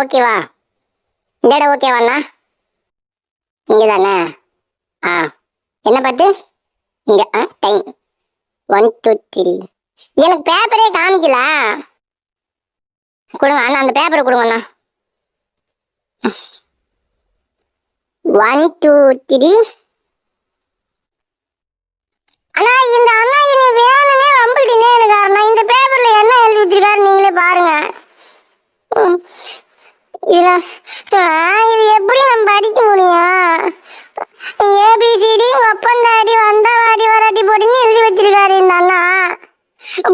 ஓகேவா? இந்த இடம் ஓகேவாண்ணா இங்கே தானே ஆ. என்ன பாட்டு? இங்கே ஆ டைம் ஒன் டூ த்ரீ எனக்கு பேப்பரே காமிக்கல. கொடுங்க அண்ணா அந்த பேப்பரை கொடுங்கண்ணா ஒன் டூ த்ரீ அண்ணா இந்த அண்ணா இது வேணும்னே வம்பிள்டினே இருக்காருண்ணா இந்த பேப்பர்ல என்ன எழுதி வச்சிருக்காரு நீங்களே பாருங்க ம். இதுல இது எப்படி நம்ம படிக்க முடியும்? ஏபிசிடி ஒப்பந்தாடி வந்தவாடி வராட்டி போட்டுன்னு எழுதி வச்சிருக்காரு இந்த அண்ணா.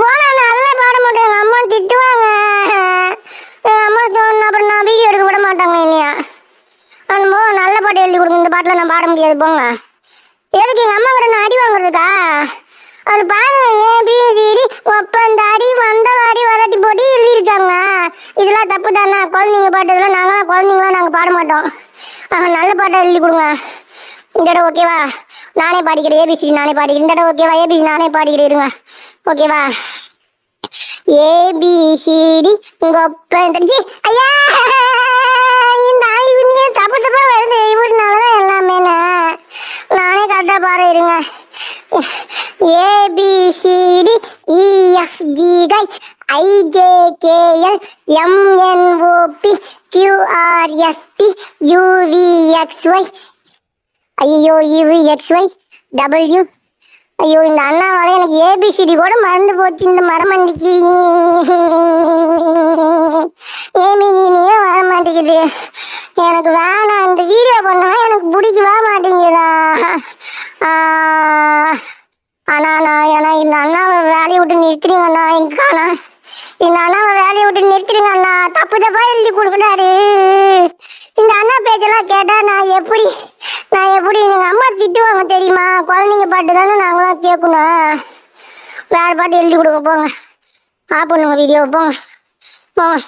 போனா நல்லா அதெல்லாம் பாட மாட்டேங்க அம்மா திட்டுவாங்க. எங்கள் அம்மா சொன்ன அப்புறம் நான் வீடியோ எடுக்க விட மாட்டாங்க என்னையா. அனுபவ நல்ல பாட்டு எழுதி கொடுங்க. இந்த பாட்டில் நான் பாட முடியாது. போங்க. எதுக்கு எங்கள் அம்மா கூட நான் அடி வாங்குறதுக்கா? அது பாருங்க ஏபிசிடி ஒப்பந்தாடி வந்தவாடி வராட்டி போட்டு எழுதியிருக்காங்க. இதெல்லாம் தப்பு தானே. குழந்தைங்க பாட்டு இதெல்லாம் நாங்களாம் குழந்தைங்களாம் நாங்கள் பாட மாட்டோம். நல்ல பாட்டை எழுதி கொடுங்க. இந்த இடம் ஓகேவா நானே பாடிக்கிறேன். ஏபிசி நானே பாடிக்கிறேன் இந்த இடம் ஓகேவா ஏபிசி நானே பாடிக்கிறேன் இருங்க. ஓகேவா ஏபிசிடி உங்க ஒப்பந்தடி ஐயா! இந்த ஆய்வு நீ தப்பு தப்பா வருது இவருனால எல்லாமே நானே கரெக்டாக பாரு இருங்க. ABCD EFG guys IJKL MNOP QRST UVXY. ஐயோ யூவி டபிள்யூ. ஐயோ இந்த அண்ணாவால எனக்கு ஏபிசிடி கூட மறந்து போச்சு இந்த மரமண்டிக்கு. ஏமினியே வர மாட்டேங்குது. எனக்கு வேணாம் இந்த வீடியோ பண்ணா எனக்கு பிடிக்கவே மாட்டேங்குதா? ஆஹ், அண்ணா நான் ஏன்னா இந்த அண்ணாவை வேலையை விட்டு நிறுத்துறீங்கண்ணா எங்க காணா இந்த அண்ணாவை வேலையை விட்டு நிறுத்திடுங்க அண்ணா. தப்பு தப்பா எழுதி கொடுக்குறாரு. இந்த அண்ணா பேச்செல்லாம் கேட்டா நான் எப்படி நான் எப்படி எங்கள் அம்மா திட்டுவாங்க தெரியுமா? குழந்தைங்க பாட்டு தானே நாங்களாம் கேட்கணும். வேறு பாட்டு எழுதி கொடுங்க போங்க. ஆ பண்ணுங்க வீடியோ போங்க. போங்க.